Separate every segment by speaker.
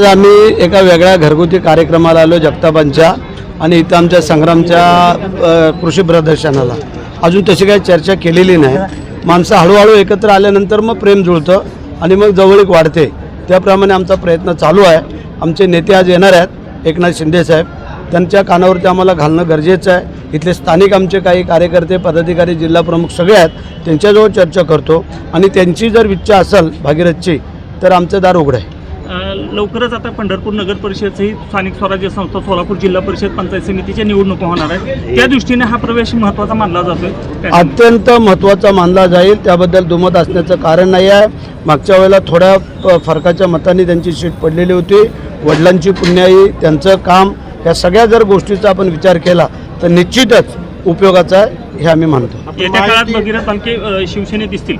Speaker 1: आज आम्ही एका वेगळ्या घरगुती कार्यक्रमाला आलो जगतापांच्या आणि इथं आमच्या संग्रामच्या कृषी प्रदर्शनाला. अजून तशी काही चर्चा केलेली नाही. माणसं हळूहळू एकत्र आल्यानंतर मग प्रेम जुळतं आणि मग जवळीक वाढते. त्याप्रमाणे आमचा प्रयत्न चालू आहे. आमचे नेते आज येणार आहेत एकनाथ शिंदेसाहेब त्यांच्या कानावरती आम्हाला घालणं गरजेचं आहे. इथले स्थानिक आमचे काही कार्यकर्ते पदाधिकारी जिल्हाप्रमुख सगळे आहेत त्यांच्याजवळ चर्चा करतो. आणि त्यांची जर इच्छा असेल भागीरथची तर आमचं दार उघडं आहे.
Speaker 2: लवकरच आता पंढरपूर नगर परिषदची स्थानिक स्वराज्य संस्था सोलापूर जिल्हा परिषद पंचायत समितीच्या निवडणुका होणार आहेत. त्या दृष्टीने हा प्रवेश महत्त्वाचा मानला जातोय?
Speaker 1: अत्यंत महत्त्वाचा मानला जाईल त्याबद्दल दुमत असण्याचं कारण नाही आहे. मागच्या वेळेला थोड्या फरकाच्या मतांनी त्यांची सीट पडलेली होती. वडिलांची पुण्याई त्यांचं काम या सगळ्या जर गोष्टीचा आपण विचार केला तर निश्चितच उपयोगाचा आहे हे आम्ही मानतो.
Speaker 2: येत्या काळात अ, शिवसेनेत दिसतील.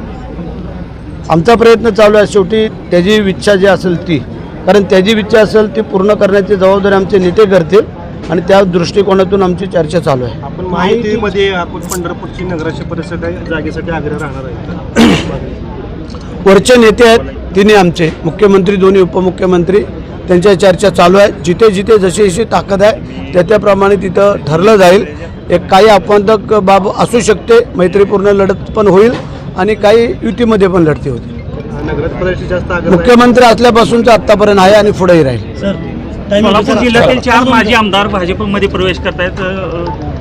Speaker 1: आमचा प्रयत्न चालू आहे. शेवटी त्याची इच्छा जी असेल ती. कारण त्याची इच्छा असेल ती पूर्ण करण्याची जबाबदारी आमचे नेते करतील आणि त्या दृष्टिकोनातून आमची चर्चा चालू आहे.
Speaker 3: आपण माहितीमध्ये आपण पंढरपूरची नगराची परिषद जागेसाठी आग्रह राहणार आहे
Speaker 1: वरचे नेते आहेत तिन्ही आमचे. मुख्यमंत्री दोन्ही उपमुख्यमंत्री. त्यांच्या चर्चा चालू आहे. जिथे जिथे जशी जशी ताकद आहे त्या त्याप्रमाणे तिथं ठरलं जाईल. एक काही अपवादक बाब असू शकते. मैत्रीपूर्ण लढत पण होईल. आणि काही युतीमध्ये पण लढती
Speaker 3: आहे.
Speaker 1: मुख्यमंत्री असल्यापासूनचं आत्तापर्यंत आहे आणि पुढेही राहील.
Speaker 2: सोलापूर जिल्ह्यातील चार माजी आमदार भाजपमध्ये प्रवेश करतायत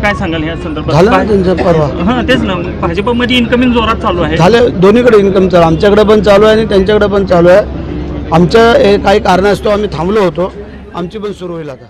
Speaker 2: काय सांगाल या संदर्भात?
Speaker 1: झालं ना त्यांचं परवा.
Speaker 2: हां तेच ना भाजपमध्ये इन्कमिंग जोरात चालू आहे.
Speaker 1: झाले दोन्हीकडे इन्कम चालू. आमच्याकडे पण चालू आहे आणि त्यांच्याकडे पण चालू आहे. आमच्या हे काही कारणास्तव आम्ही थांबलो होतो. आमची पण सुरू होईल आता.